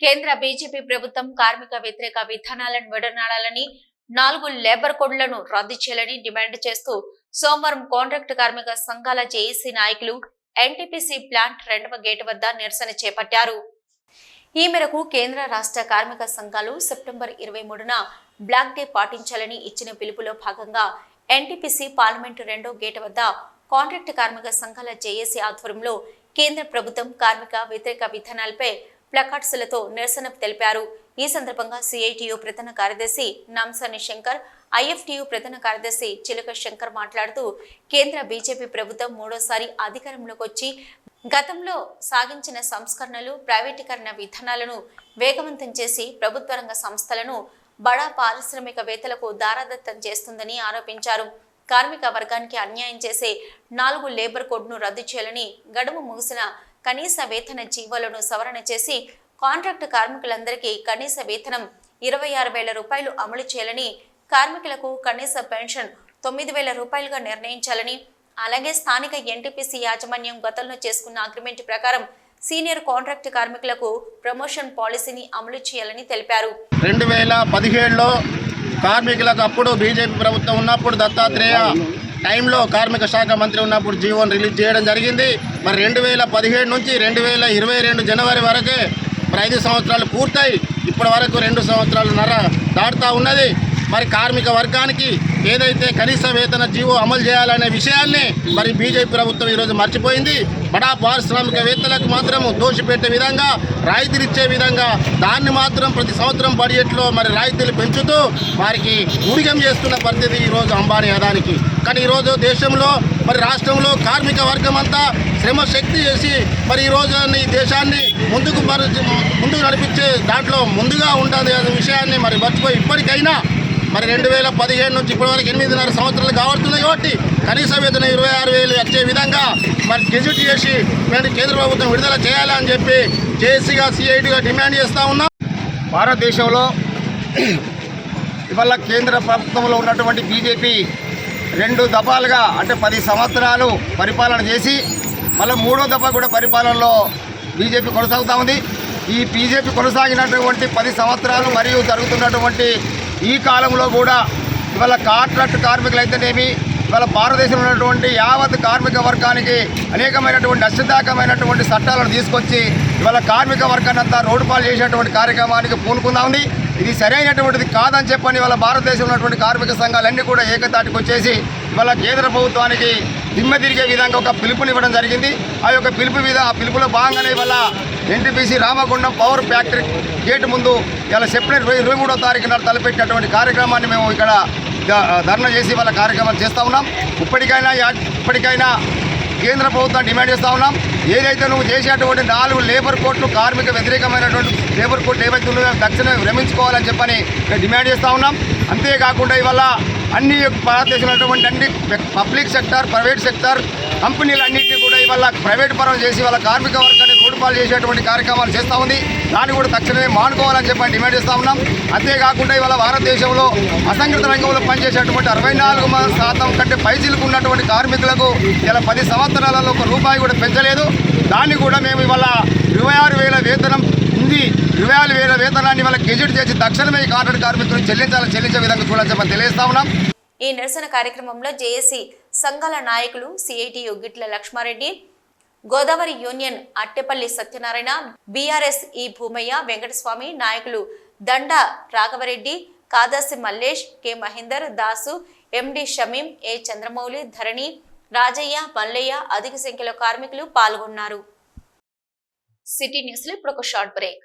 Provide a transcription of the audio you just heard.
కేంద్ర బీజేపీ ప్రభుత్వం కార్మిక వ్యతిరేక విధానాలను విడనాడాలని నాలుగు లేబర్ కోడ్లను రద్దు చేయాలని డిమాండ్ చేస్తూ సోమవారం కాంట్రాక్ట్ కార్మిక సంఘాల జేఏసీ నాయకులు ఎన్టీపీసీ ప్లాంట్ రెండవ గేటు వద్ద నిరసన చేపట్టారు. ఈ మేరకు కేంద్ర రాష్ట్ర కార్మిక సంఘాలు సెప్టెంబర్ ఇరవై మూడున బ్లాక్ డే పాటించాలని ఇచ్చిన పిలుపులో భాగంగా ఎన్టీపీసీ పార్లమెంటు రెండో గేటు వద్ద కాంట్రాక్ట్ కార్మిక సంఘాల జేఏసీ ఆధ్వర్యంలో కేంద్ర ప్రభుత్వం కార్మిక వ్యతిరేక విధానాలపై ప్లకార్డ్స్లతో నిరసన తెలిపారు. ఈ సందర్భంగా సిఐటియు ప్రధాన కార్యదర్శి నాంసాని శంకర్ ఐఎఫ్టియు ప్రధాన కార్యదర్శి చిలక శంకర్ మాట్లాడుతూ కేంద్ర బీజేపీ ప్రభుత్వం మూడోసారి అధికారంలోకి వచ్చి గతంలో సాగించిన సంస్కరణలు ప్రైవేటీకరణ విధానాలను వేగవంతం చేసి ప్రభుత్వ రంగ సంస్థలను బడా పారిశ్రామికవేత్తలకు దారాదత్తం చేస్తుందని ఆరోపించారు. కార్మిక వర్గానికి అన్యాయం చేసే నాలుగు లేబర్ కోడ్ను రద్దు చేయాలని గడువు ముగిసిన కనీస వేతన జీవోలను సవరణ చేసి కాంట్రాక్ట్ కార్మికులందరికీ కనీస వేతనం ఇరవై ఆరు వేల రూపాయలు అమలు చేయాలని కార్మికులకు కనీస పెన్షన్ తొమ్మిది వేల రూపాయలుగా నిర్ణయించాలని అలాగే స్థానిక ఎన్టీపీసీ యాజమాన్యం గతంలో చేసుకున్న అగ్రిమెంట్ ప్రకారం సీనియర్ కాంట్రాక్ట్ కార్మికులకు ప్రమోషన్ పాలసీని అమలు చేయాలని తెలిపారు. రెండు వేల పదిహేడులో కార్మికులకు అప్పుడు బీజేపీ ప్రభుత్వం ఉన్నప్పుడు దత్తాత్రేయ టైంలో కార్మిక శాఖ మంత్రి ఉన్నప్పుడు జీవోని రిలీజ్ చేయడం జరిగింది. మరి రెండు వేల పదిహేడు నుంచి రెండు వేల ఇరవై రెండు జనవరి వరకే మరి ఐదు సంవత్సరాలు పూర్తయి. ఇప్పటి వరకు రెండు సంవత్సరాలు నర దాటుతూ ఉన్నది. మరి కార్మిక వర్గానికి ఏదైతే కనీస వేతన జీవో అమలు చేయాలనే విషయాల్ని మరి బీజేపీ ప్రభుత్వం ఈరోజు మర్చిపోయింది. బడా పారిశ్రామికవేత్తలకు మాత్రం దోషిపెట్టే విధంగా రాయితీలు ఇచ్చే విధంగా దాన్ని మాత్రం ప్రతి సంవత్సరం బడ్జెట్లో మరి రాయితీలు పెంచుతూ వారికి ఊడిగం చేస్తున్న పరిస్థితి ఈరోజు అంబానీ అదానికి. కానీ ఈరోజు దేశంలో మరి రాష్ట్రంలో కార్మిక వర్గం అంతా శ్రమ శక్తి చేసి మరి ఈరోజు ఈ దేశాన్ని ముందుకు మరి ముందుకు నడిపించే దాంట్లో ముందుగా ఉంటుంది అనే విషయాన్ని మరి మర్చిపోయి ఇప్పటికైనా మరి రెండు వేల పదిహేడు నుంచి ఇప్పటివరకు ఎనిమిదిన్నర సంవత్సరాలు కావడుతున్నాయి కాబట్టి కనీస వేతన ఇరవై ఆరు వేలు వచ్చే విధంగా మరి గెజిట్ చేసి మేము కేంద్ర ప్రభుత్వం విడుదల చేయాలని చెప్పి జేఏసీగా సిఐటిగా డిమాండ్ చేస్తూ ఉన్నాం. భారతదేశంలో ఇవాళ కేంద్ర ప్రభుత్వంలో ఉన్నటువంటి బీజేపీ రెండు దఫాలుగా అంటే పది సంవత్సరాలు పరిపాలన చేసి మళ్ళీ మూడో దఫా కూడా పరిపాలనలో బీజేపీ కొనసాగుతూ ఉంది. ఈ బీజేపీ కొనసాగినటువంటి పది సంవత్సరాలు మరియు జరుగుతున్నటువంటి ఈ కాలంలో కూడా ఇవాళ కాంట్రాక్ట్ కార్మికులు అయితేనేమి ఇవాళ భారతదేశంలో ఉన్నటువంటి యావత్ కార్మిక వర్గానికి అనేకమైనటువంటి నష్టదాయకమైనటువంటి చట్టాలను తీసుకొచ్చి ఇవాళ కార్మిక వర్గాన్ని అంతా రోడ్డు పాలు చేసేటువంటి కార్యక్రమానికి పూనుకుందా ఉంది. ఇది సరైనటువంటిది కాదని చెప్పని ఇవాళ భారతదేశంలో ఉన్నటువంటి కార్మిక సంఘాలన్నీ కూడా ఏకతాటికి వచ్చేసి ఇవాళ కేంద్ర ప్రభుత్వానికి దిమ్మ తిరిగే విధంగా ఒక పిలుపునివ్వడం జరిగింది. ఆ యొక్క పిలుపు మీద ఆ పిలుపులో భాగంగానే ఇవాళ NTPC Ramagundam power factory gate ముందు ఇలా సెప్టెంబర్ ఇరవై మూడో తారీఖున తలపెట్టినటువంటి కార్యక్రమాన్ని మేము ఇక్కడ ధర్నా చేసి వాళ్ళ కార్యక్రమాలు చేస్తూ ఉన్నాం. ఇప్పటికైనా ఇప్పటికైనా కేంద్ర ప్రభుత్వం డిమాండ్ చేస్తూ ఉన్నాం. ఏదైతే నువ్వు చేసేటువంటి నాలుగు లేబర్ కోర్టులు కార్మిక వ్యతిరేకమైనటువంటి లేబర్ కోర్టులు ఏవైతే ఉన్నాయో తక్షణమే విరమించుకోవాలని చెప్పని డిమాండ్ చేస్తూ ఉన్నాం. అంతేకాకుండా ఇవాళ అన్ని భారతదేశంలో అన్ని పబ్లిక్ సెక్టర్ ప్రైవేట్ సెక్టర్ కంపెనీలన్నింటినీ కూడా ఇవాళ ప్రైవేట్ పరం చేసి వాళ్ళ కార్మిక వర్గాన్ని రోడ్డు చేసేటువంటి కార్యక్రమాలు చేస్తూ ఉంది. దాన్ని కూడా తక్షణమే మానుకోవాలని చెప్పి డిమాండ్ చేస్తూ ఉన్నాం. అంతేకాకుండా ఇవాళ భారతదేశంలో అసంఘటిత రంగంలో పనిచేసేటువంటి అరవై నాలుగు శాతం కంటే పైసీలకు ఉన్నటువంటి కార్మికులకు ఇలా పది సంవత్సరాలలో ఒక రూపాయి కూడా పెంచలేదు. దాన్ని కూడా మేము ఇవాళ ఇరవై ఆరు వేల వేతనం ఉంది. ఇరవై ఆరు వేల వేతనాన్ని వాళ్ళ గెజెట్ చేసి తక్షణమే ఈ కాంట్రాక్ట్ కార్మికులను చెల్లించాలని చెల్లించే విధంగా చూడాలని చెప్పని తెలియజేస్తా ఉన్నాం. ఈ నిరసన కార్యక్రమంలో జేఏసీ సంఘాల నాయకులు CITU Gitla Lakshma Reddy Godavari union Attepalli Satyanarayana BRS E Bhumaiah Venkataswamy నాయకులు Danda Raghava Reddy Kadasi Mallesh K Mahender Dasu MD Shamim A Chandramouli Dharani Rajaiah Mallaiah అధిక సంఖ్యలో కార్మికులు పాల్గొన్నారు. సిటీ న్యూస్లో ఇప్పుడు ఒక షార్ట్ బ్రేక్.